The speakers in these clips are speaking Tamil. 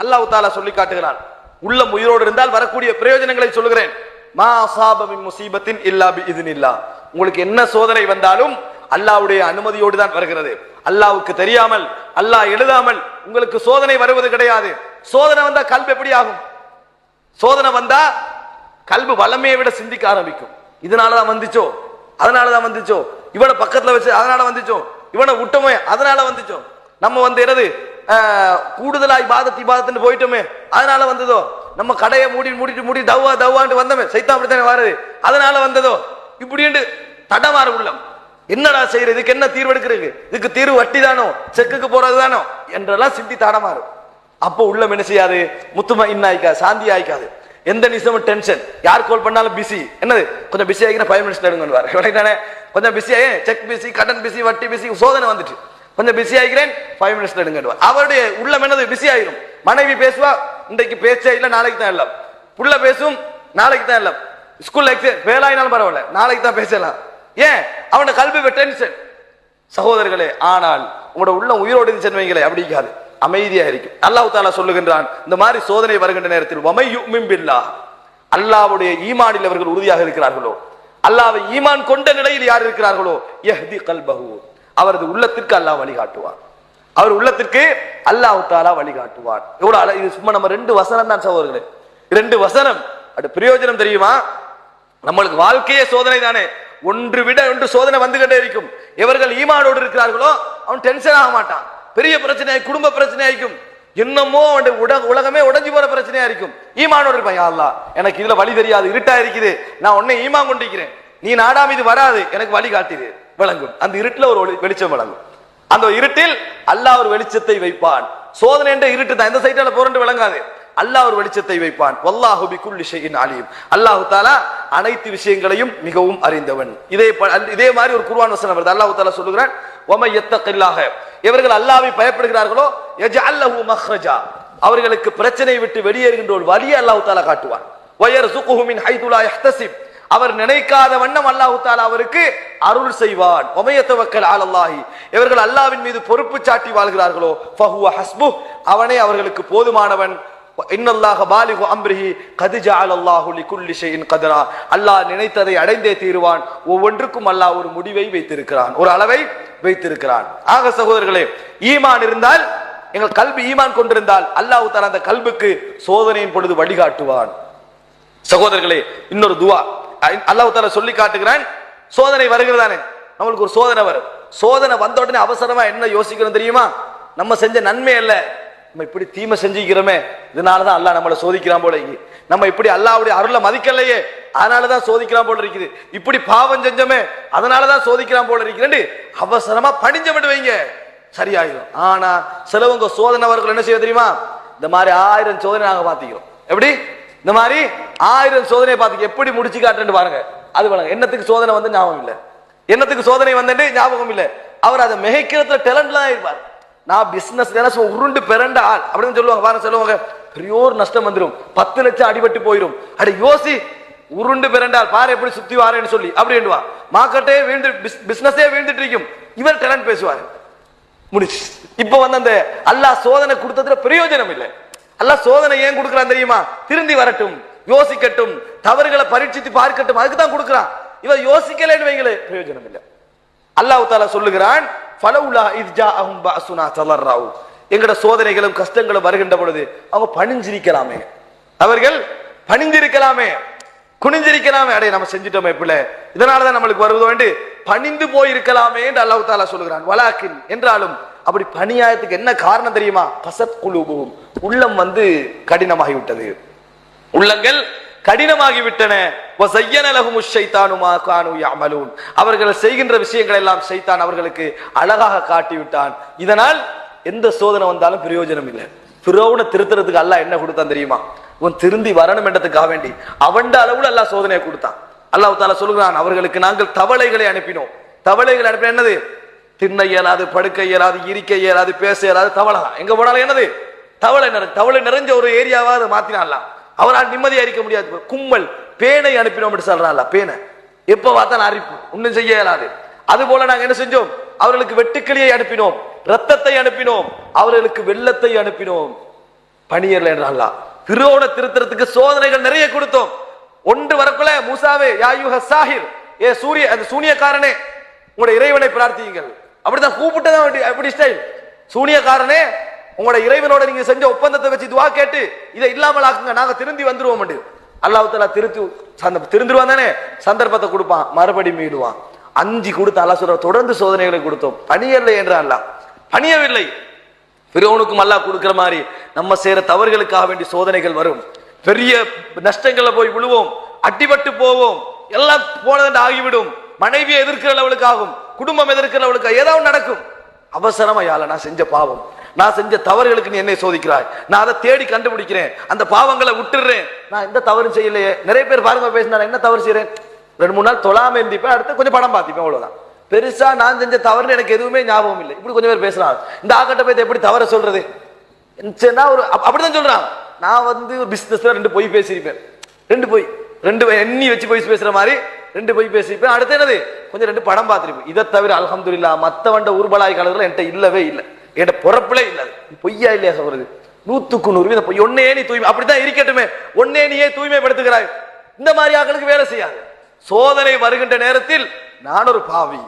அல்லாஹ் தாலா சொல்லி காட்டுகிறான். உள்ளம் உயிரோடு இருந்தால் வரக்கூடிய பிரயோஜனங்களை சொல்லுகிறேன். மா அசாபமின் முசீபத்தின் இல்லா இதுனில்லா உங்களுக்கு என்ன சோதனை வந்தாலும் அல்லாஹ்வுடைய அனுமதியோடு தான் வருகிறது. அல்லாவுக்கு தெரியாமல் அல்லாஹ் எழுதாமல் உங்களுக்கு சோதனை வருவது கிடையாது. சோதனை வந்தா கல்வி எப்படி ஆகும்? சோதனை வந்தா கல்வி வளமையை விட சிந்திக்க ஆரம்பிக்கும். இதனாலதான் வந்துச்சோ? அதனாலதான் வந்துச்சோ? இவனை பக்கத்துல வச்சு அதனால வந்துச்சோ? இவனை விட்டோமே அதனால வந்துச்சோ? நம்ம வந்து என்னது? ஆஹ், கூடுதலா பாதத்துன்னு இபாதத்துன்னு போயிட்டோமே. அதனால வந்ததோ? நம்ம கடையை மூடி மூடிட்டு மூடி தவ்வா தவ்வான்ட்டு வந்தோமே. சைத்தா அப்படித்தானே வாருது? அதனால வந்ததோ? இப்படின்ட்டு தடமாறு உள்ளம். என்னடா செய்யறது? இதுக்கு என்ன தீர்வு எடுக்கிறது? இதுக்கு தீர்வு வட்டி தானோ செக்குக்கு போறது தானோ என்றெல்லாம் சிந்தி தடமாறு. அப்போ உள்ளம் என்ன செய்யாது? முத்துமா இன்னாய்க்கா சாந்தி ஆயிக்காது. எந்த நிமிஷமும் டென்ஷன் யார் கால் பண்ணாலும் பிஸி என்னது? கொஞ்சம் பிஸி ஆகினா ஃபைவ் மினிட்ஸ் எடுங்கன்னு விளையாடானே கொஞ்சம் பிஸி ஆகி செக் பிஸி கடன் பிஸி வட்டி பிஸி சோதனை வந்துட்டு. கொஞ்சம் பிஸி ஆகிறேன் ஃபைவ் மினிட்ஸ் எடுங்க அவருடைய உள்ளம் என்னது? பிஸி ஆயிரும். மனைவி பேசுவா இன்றைக்கு பேச்சே இல்லை நாளைக்கு தான் எல்லாம். புள்ள பேசும் நாளைக்கு தான் எல்லாம். ஸ்கூல்ல எக்ஸாம் ஃபெயில் ஆயினாலும் பரவாயில்ல நாளைக்கு தான் பேசலாம். ஏன்? அவன கல்வி டென்ஷன் சகோதரர்களே ஆனால் உங்களோட உள்ள உயிரோடு இருந்துச்சுன்னு அப்படிக்காது அமைதியா இருக்கும் அல்லாஹ் தாலா சொல்லுகின்றான் இந்த மாதிரி சோதனை வருகின்ற நேரத்தில் வமை அல்லாவுடைய அல்லாஹ்வுடைய ஈமானில் அவர்கள் உறுதியாக இருக்கிறார்களோ? அல்லாவை ஈமான் கொண்ட நிலையில் யார் இருக்கிறார்களோ? எஹ்தி கல்பஹு. அவரது உள்ளத்திற்கு அல்லாஹ் வழிகாட்டுவான். அவர் உள்ளத்திற்கு அல்லாஹ் தாலா வழிகாட்டுவான். எவ்வளவு இது சும்மா நம்ம ரெண்டு வசனம் தான் சகோதரர்களே. ரெண்டு வசனம். அது பிரயோஜனம் தெரியுமா? நம்மளுக்கு வாழ்க்கையே சோதனை தானே. ஒன்று விட ஒன்று சோதனை வந்துகிட்டே இருக்கும். இவர்கள் ஈமானோடு இருக்கிறார்களோ அவன் டென்ஷன் ஆக மாட்டான். பெரிய பிரச்சனை குடும்ப பிரச்சனை ஆയിരിக்கும் என்னமோ அவன் உட- உலகமே உடஞ்சி போற பிரச்சனையா இருக்கும். ஈமானோடு இருப்பான் அல்லாஹ். எனக்கு இதுல வழி தெரியாது இருட்டா இருக்குது. நான் உன்னை ஈமான் கொண்டிருக்கிறேன். நீ நாடாம இது வராது. எனக்கு வழி காட்டுது விளங்கும். அந்த இருட்டில் ஒரு ஒளி- வெளிச்சம் விளங்கும். அந்த இருட்டில் அல்லாஹ் ஒரு வெளிச்சத்தை வைப்பான். சோதனை என்ற இருட்டு தான். எந்த சைட்டால போறேன் விளங்காது. அல்லாஹ் ஒரு வெளிச்சத்தை வைப்பான். வல்லாஹு பிகுல்லி ஷைஇன் அலீம். அல்லாஹ் தாலா அனைத்து விஷயங்களையும் மிகவும் அறிந்தவன். இதே இதே மாதிரி ஒரு குர்ஆன் வசனம் வருது. அல்லாஹ் தஆலா சொல்லுகிறான் வம யத்தகில்லாஹ. இவர்கள் அல்லாவை பயப்படுகிறார்களோ எஜ அல்லஹு மஹ்ரஜா. அவர்களுக்கு பிரச்சனையை விட்டு வெளியேறுகின்ற ஒரு வழியை அல்லாஹு தாலா காட்டுவான். வயர் சுகுஹுமின் ஹைதுலா எஹ்தசிப் அவர் நினைக்காத வண்ணம் அல்லாஹ் தாலா அவருக்கு அருள் செய்வான். ஒமையத்தவக்கல் அலல்லாஹி. இவர்கள் அல்லாஹ்வின் மீது பொறுப்பு சாட்டி வாழ்கிறார்களோ? ஃபஹுவ ஹஸ்பு அவனே அவர்களுக்கு போதுமானவன். இன்னல்லாக பாலிகு அம்ரிஹி கது ஜஅலல்லாஹு லிகுல்லி ஷைஇன் கதரா. அல்லாஹ் நினைத்ததை அடைந்தே தீருவான். ஒவ்வொன்றுக்கும் அல்லாஹ் ஒரு முடிவை வைத்திருக்கிறான். ஒரு அளவை வைத்திருக்கிறான். ஆக சகோதரர்களே ஈமான் இருந்தால் எங்கள் கல்வி ஈமான் கொண்டிருந்தால் அல்லாஹ் தஆலா அந்த கல்புக்கு சோதனையின் பொழுது வழிகாட்டுவான். சகோதரர்களே இன்னொரு துவா. அல்லாஹ் தால சொல்லி காட்டுகிறான் சோதனை வருகிறதானே? நம்மளுக்கு ஒரு சோதனை வரும். சோதனை வந்த உடனே அவசரமா என்ன யோசிக்கிறோம் தெரியுமா? நம்ம செஞ்ச நன்மை அல்ல. நம்ம இப்படி தீமை செஞ்சுக்கிறோமே இதனாலதான் அல்லாஹ் நம்மளை சோதிக்கிறான் போல நம்ம இப்படி அல்லாவுடைய அருளை மதிக்கலையே அதனாலதான் சோதிக்கிறான் போல இருக்குது. இப்படி பாவம் செஞ்சோமே அதனாலதான் சோதிக்கிறான் போல இருக்கிறேன் அவசரமா பணிஞ்ச விடுவீங்க சரியாயிரும். ஆனா சிலவங்க சோதனை அவர்கள் என்ன செய்ய தெரியுமா? இந்த மாதிரி ஆயிரம் சோதனை நாங்க பாத்திக்கிறோம் எப்படி? இந்த மாதிரி ஆயிரம் சோதனையை பார்த்து எப்படி முடிச்சு காட்டுன்னு பாருங்க. அது பாருங்க. என்னத்துக்கு சோதனை வந்து ஞாபகம் இல்லை. என்னத்துக்கு சோதனை வந்துட்டு ஞாபகம் இல்லை. அவர் அதை மிகைக்கிறதுல டேலண்ட்லாம் இருப்பார். நான் பிசினஸ் உருண்டு பிறண்ட ஆள். அப்படின்னு சொல்லுவாங்க. பாருங்க சொல்லுவாங்க. பெரியோர் நஷ்டம் வந்துடும் பத்து லட்சம் அடிபட்டு போயிடும் அட யோசி. உருண்டு பிறண்டால் பாரு எப்படி சுத்தி வாரேன்னு சொல்லி. அப்படின்னுவா மார்க்கெட்டே வீழ்ந்து பிசினஸே வீழ்ந்துட்டு இருக்கும். இவர் டேலண்ட் பேசுவார். முடிச்சு இப்போ வந்து அந்த அல்லாஹ் சோதனை கொடுத்ததுல பிரயோஜனம் இல்லை. அல்லாஹ் சோதனை ஏன் கொடுக்குறான் தெரியுமா? திருந்தி வரட்டும். யோசிக்கட்டும் தவறுகளை பரீட்சித்து பார்க்கட்டும் அதுக்கு தான் இவன் யோசிக்கலைன்னு வைங்களே பிரயோஜனம் இல்லை அல்லாஹ் தாலா சொல்லுகிறான் ஃபலவுலா இத்ஜாஅஹும் பஅசுனா தலர்ராவு. எங்கட சோதனைகளும் கஷ்டங்களும் வருகின்ற பொழுது அவங்க பணிஞ்சிருக்கலாமே. அவர்கள் பணிஞ்சிருக்கலாமே குனிஞ்சிருக்கலாமே அடைய நம்ம செஞ்சிட்டோமே பிள்ளை. இதனாலதான் நம்மளுக்கு வருவது வேண்டு பணிந்து போயிருக்கலாமே என்று அல்லாஹ் தாலா சொல்லுகிறான். வலாக்கின் என்றாலும் அப்படி பணியாயத்துக்கு என்ன காரணம் தெரியுமா? கசத் குழுவும் உள்ளம் வந்து கடினமாகி விட்டது உள்ளங்கள் கடினமாகிவிட்டன. அவர்கள் செய்கின்ற விஷயங்கள் எல்லாம் சைத்தான் அவர்களுக்கு அழகாக காட்டி விட்டான் இதனால் எந்த சோதனை வந்தாலும் பிரயோஜனம் இல்லை. பிறவுன திருத்துறதுக்கு அல்ல என்ன கொடுத்தான் தெரியுமா? உன் திருந்தி வரணும் என்றதுக்காக வேண்டி. அவண்ட அளவுல அல்லாஹ் சோதனையை கொடுத்தான். அல்லாஹ் தாலா சொல்லுகிறான் அவர்களுக்கு நாங்கள் தவளைகளை அனுப்பினோம். தவளைகளை அனுப்பின என்னது? திண்ண இயலாது படுக்க இயலாது இருக்க இயலாது பேச இயலாது தவளை எங்க போனாலும் என்னது? தவளை நிறை தவளை நிறைஞ்ச ஒரு ஏரியாவாவது மாத்தினான்லாம் அவரால் நிம்மதி இருக்க முடியாது. கும்மல் பேனை அனுப்பினோம் என்று சொல்றான்ல பேனை. எப்ப பார்த்தா அரிப்பு ஒன்றும் செய்ய இயலாது. அது போல நாங்க என்ன செஞ்சோம்? அவர்களுக்கு வெட்டுக்கிளியை அனுப்பினோம் ரத்தத்தை அனுப்பினோம் அவர்களுக்கு வெள்ளத்தை அனுப்பினோம். பணியர்ல என்றால் திருவோண பிரோனை சோதனைகள் நிறைய கொடுத்தோம். ஒன்று வரக்குள்ள மூசாவே யாயுஹ சாஹிர் ஏ சூரிய அந்த சூனியக்காரனே உங்களோட இறைவனை பிரார்த்தியுங்கள். அப்படிதான் கூப்பிட்டதான் அப்படி ஸ்டைல் சூனியக்காரனே உங்களோட இறைவனோட நீங்க செஞ்ச ஒப்பந்தத்தை வச்சு துவா கேட்டு இதை இல்லாமல் ஆக்குங்க நாங்க திருந்தி வந்துருவோம் அல்லாஹால திருத்து சந்த திருந்துருவான் தானே? சந்தர்ப்பத்தை கொடுப்பான் மறுபடி மீடுவான். அஞ்சு கொடுத்து அல்லா சொல்ற தொடர்ந்து சோதனைகளை கொடுத்தோம். பணியவில்லை என்றான் அல்லாஹ். பணியவில்லை. பிறவனுக்கும் அல்லாஹ் கொடுக்கிற மாதிரி நம்ம செய்யற தவறுகளுக்காக வேண்டி சோதனைகள் வரும். பெரிய நஷ்டங்களை போய் விழுவோம் அடிபட்டு போவோம் எல்லாம் போனதுண்டு ஆகிவிடும். மனைவியை எதிர்க்கிற லெவலுக்கு ஆகும் குடும்பம் எதிர்க்கிற லெவலுக்கு ஏதாவது நடக்கும். அவசரமா யாழ நான் செஞ்ச பாவம். நான் செஞ்ச தவறுகளுக்கு நீ என்னை சோதிக்கிறாய். நான் அதை தேடி கண்டுபிடிக்கிறேன். அந்த பாவங்களை விட்டுடுறேன் நான் எந்த தவறும் செய்யலையே. நிறைய பேர் பாருங்க பேசினா என்ன தவறு செய்யறேன்? ரெண்டு மூணு நாள் தொழாம இருந்திப்பேன் அடுத்து கொஞ்சம் படம் பார்த்திப்பேன் அவ்வளவுதான். பெருசா நான் செஞ்ச தவறுன்னு எனக்கு எதுவுமே ஞாபகம் இல்லை. இப்படி கொஞ்சம் பேர் பேசுறாங்க. இந்த ஆக்கட்ட பேத்தை எப்படி தவற சொல்றது? சரின்னா ஒரு அப்படிதான் சொல்றான். நான் வந்து ஒரு பிசினஸ்ல ரெண்டு பொய் பேசியிருப்பேன். ரெண்டு பொய். ரெண்டு எண்ணி வச்சு பொய் பேசுற மாதிரி ரெண்டு பொய் பேசியிருப்பேன். அடுத்து என்னது? கொஞ்சம் ரெண்டு படம் பார்த்திருப்பேன். இதை தவிர அலமதுல்லா மத்த வண்ட ஊர்பலாய் காலத்துல என்கிட்ட இல்லவே இல்லை. என்கிட்ட பொறப்பிலே இல்லை. பொய்யா இல்லையா சொல்றது நூத்துக்கு நூறு வீதம் பொய். ஒன்னே நீ தூய்மை அப்படித்தான் இருக்கட்டுமே. ஒன்னே நீயே தூய்மைப்படுத்துகிறாய். இந்த மாதிரி ஆட்களுக்கு வேலை செய்யாது. சோதனை வருகின்ற நேரத்தில் நான் ஒரு பாவி.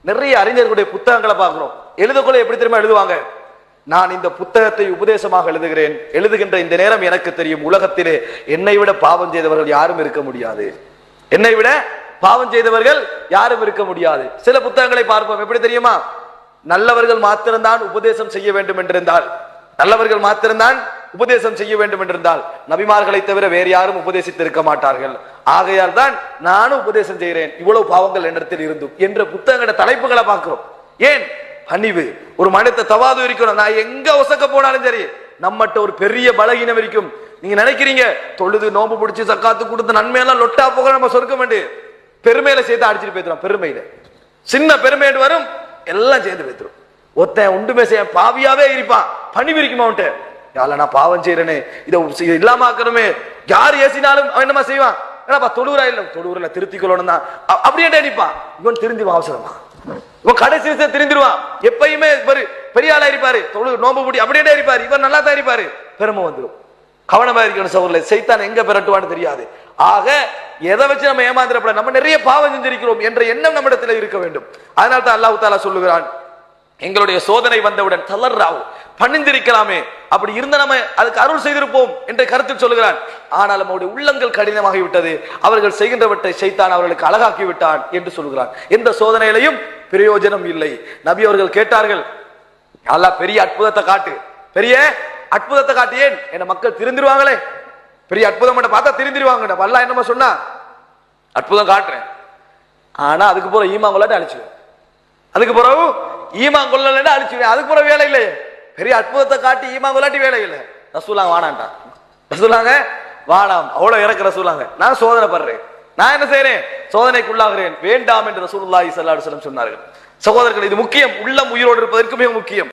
நிறைய அறிஞர்களுடைய புத்தகங்களை பார்க்கிறோம். எழுதக்குள்ள எப்படி தெரியுமா எழுதுவாங்க? நான் இந்த புத்தகத்தை உபதேசமாக எழுதுகிறேன். எழுதுகின்ற இந்த நேரம் எனக்கு தெரியும். உலகத்திலே என்னை விட பாவம் செய்தவர்கள் யாரும் இருக்க முடியாது. என்னை விட பாவம் செய்தவர்கள் யாரும் இருக்க முடியாது. சில புத்தகங்களை பார்ப்போம். எப்படி தெரியுமா? நல்லவர்கள் மாத்திரம்தான் உபதேசம் செய்ய வேண்டும் என்றிருந்தால். நல்லவர்கள் மாத்திரம்தான் உபதேசம் செய்ய வேண்டும் என்றிருந்தால். நபிமார்களை தவிர வேறு யாரும் உபதேசித்து இருக்க மாட்டார்கள். ஆகையால் தான் நானும் உபதேசம் செய்கிறேன். இவ்வளவு பாவங்கள் என்னிடத்தில் இருந்தும் என்ற புத்தகங்கள தலைப்புகளை பார்க்கிறோம். ஏன்? பணிவு. ஒரு மனித தவாது இருக்கணும் நான் எங்க ஒசக்க போனாலும் சரி நம்மகிட்ட ஒரு பெரிய பலகீனம் இருக்கும். நீங்க நினைக்கிறீங்க தொழுது நோம்பு பிடிச்சி சக்காத்து கொடுத்து நன்மையெல்லாம் லொட்டா போக நம்ம சொர்க்க வேண்டிய பெருமையில சேர்த்து அடிச்சுட்டு போய்க்கிறோம் பெருமையில. சின்ன பெருமையிட்டு வரும் எல்லாம் சேர்ந்து வைத்துரும். ஒருத்தன் உண்டுமே செய்ய பாவியாவே இருப்பான் பணி பிரிக்குமா அவன்ட்டு யால நான் பாவம் செய்யறேனே இதை இதை இல்லாம ஆக்கணுமே. யார் ஏசினாலும் அவன் என்னமா செய்வான்? என்னப்பா தொழுவுரா இல்ல தொழுவுரில் திருத்திக்கொள்ளணும் தான். அப்படியே நினைப்பான் இவன் திருந்திவான் அவசரமா. இவன் கடைசி விஷயம் திருந்திருவான். எப்பயுமே ஒரு பெரிய ஆளா இருப்பாரு தொழு நோம்பு முடி அப்படியே இருப்பாரு இவன் நல்லா தான் இருப்பாரு பெருமை வந்துடும் கவனமா இருக்கணும் சவுரில் சைத்தான் எங்க பெறட்டுவான்னு தெரியாது. ஆக எதை வச்சு நம்ம ஏமாந்துடப்பட நம்ம நிறைய பாவம் செஞ்சிருக்கிறோம் என்ற எண்ணம் நம்மிடத்தில் இருக்க வேண்டும். அதனால தான் அல்லாஹ் தாலா சொல்லுகிறான் எங்களுடைய சோதனை வந்தவுடன் தளர்றாவும் பணிந்திருக்கலாமே அப்படி இருந்த நம்ம அதுக்கு அருள் செய்திருப்போம் என்ற கருத்தில் சொல்லுகிறான். ஆனால் நம்முடைய உள்ளங்கள் கடினமாகிவிட்டது அவர்கள் செய்கின்றவற்றை செய்தான் அவர்களுக்கு அழகாக்கி விட்டான் என்று சொல்கிறான் எந்த சோதனையிலையும் பிரயோஜனம் இல்லை. நபி அவர்கள் கேட்டார்கள் நல்லா பெரிய அற்புதத்தை காட்டு. பெரிய அற்புதத்தை காட்டு ஏன்? என்ன மக்கள் திருந்திருவாங்களே? பெரிய அற்புதம் பார்த்தா திருந்திருவாங்க பல்லா என்னமா சொன்னா? அற்புதம் காட்டுறேன். ஆனா அதுக்கு போற ஈமாங்கொல்லாட்டி அழிச்சுவேன். அதுக்கு பிறகு ஈமான் கொள்ளலன்னு அழிச்சுவேன். அதுக்கு பிறகு வேலை இல்லையே. பெரிய அற்புதத்தை காட்டி ஈமாங்கொல்லாட்டி வேலை இல்லை. ரசூலாங்க வானான்ட்டான் ரசூலாங்க வானாம். அவ்வளவு இறக்க ரசூலாங்க. நான் சோதனை படுறேன் நான் என்ன செய்யறேன் சோதனைக்குள்ளாகிறேன். வேண்டாம் என்று ரசூலுல்லாஹி ஸல்லல்லாஹு அலைஹி சொன்னார்கள். சகோதரர்கள் இது முக்கியம். உள்ளம் உயிரோடு இருப்பதற்கு மிக முக்கியம்.